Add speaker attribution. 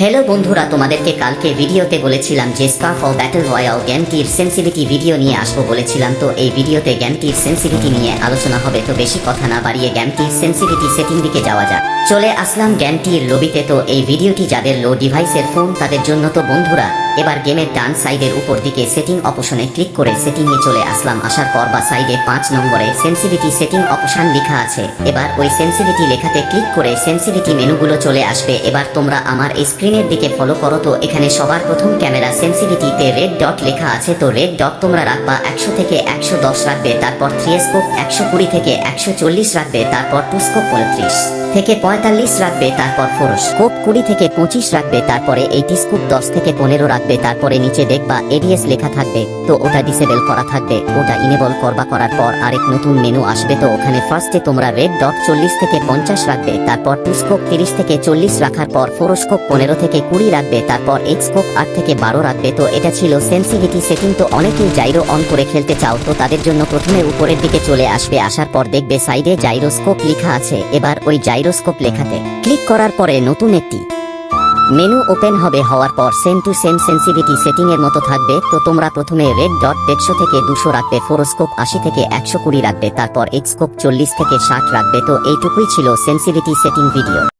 Speaker 1: Hello বন্ধুরা, তোমাদেরকে কালকে ভিডিওতে বলেছিলাম যে স্কার্ফ অফ ব্যাটল রয়্যাল গেমটির সেন্সিভিটি ভিডিও নিয়ে আসব বলেছিলাম। তো এই ভিডিওতে গেমটির সেন্সিভিটি নিয়ে আলোচনা হবে, তো বেশি কথা না বাড়িয়ে গেমটির সেন্সিভিটি সেটিং দিকে যাওয়া যাক। চলে আসলাম গেমটির লবিতে তো এই ভিডিওটি যাদের লো ডিভাইসের ফোন তাদের জন্য তো বন্ধুরা, এবার গেমের ডান সাইডের উপর দিকে সেটিং অপশনে ক্লিক করে সেটিং সেটিংয়ে চলে আসলাম। আসার পর বা সাইডে পাঁচ নম্বরে সেন্সিভিটি সেটিং অপশন লেখা আছে। এবার ওই সেন্সিভিটি লেখাতে ক্লিক করে সেন্সিভিটি মেনুগুলো চলে আসবে। এবার তোমরা আমার এই স্ক্রিনের দিকে ফলো করো তো, এখানে সবার প্রথম ক্যামেরা সেন্সিভিটিতে রেড ডট লেখা আছে, তো রেড ডট তোমরা রাখবা একশো থেকে একশো দশ রাখবে, তারপর থ্রি স্কোপ একশো কুড়ি থেকে একশো চল্লিশ রাখবে, তারপর টু স্কোপ পঁয়ত্রিশ থেকে পঁয়তাল্লিশ রাখবে, তারপর ফোর স্কোপ কুড়ি থেকে পঁচিশ রাখবে, তারপরে এইটি স্কোপ দশ থেকে পনেরো রাখবে, তারপরে নিচে দেখবা এডিএস লেখা থাকবে, তো ওটা ডিসেবল করা থাকবে, ওটা ইনেবল করবা করার পর আরেক নতুন মেনু আসবে, তো ওখানে ফার্স্টে তোমরা রেড ডট চল্লিশ থেকে পঞ্চাশ রাখবে, তারপর টু স্কোপ তিরিশ থেকে চল্লিশ রাখার পর ফোর স্কোপ পনেরো থেকে কুড়ি রাখবে তারপর এইট স্কোপ আট থেকে বারো রাখবে তো এটা ছিল সেন্সিভিটি সেটিং তো অনেকেই জাইরো অন করে খেলতে চাও, তো তাদের জন্য প্রথমে উপরের দিকে চলে আসবে, আসার পর দেখবে সাইডে জাইরোস্কোপ লেখা আছে, এবার ওই জাইরোস্কোপ লেখাতে ক্লিক করার পরে নতুন একটি মেনু ওপেন হবে হওয়ার পর same to same sensitivity setting এর মতো থাকবে, তো তোমরা প্রথমে রেড ডট দেড়শো থেকে দুশো রাখবে ফোরোস্কোপ আশি থেকে একশো কুড়ি রাখবে তারপর এক্সকোপ চল্লিশ থেকে ষাট রাখবে তো এইটুকুই ছিল সেন্সিভিটি সেটিং ভিডিও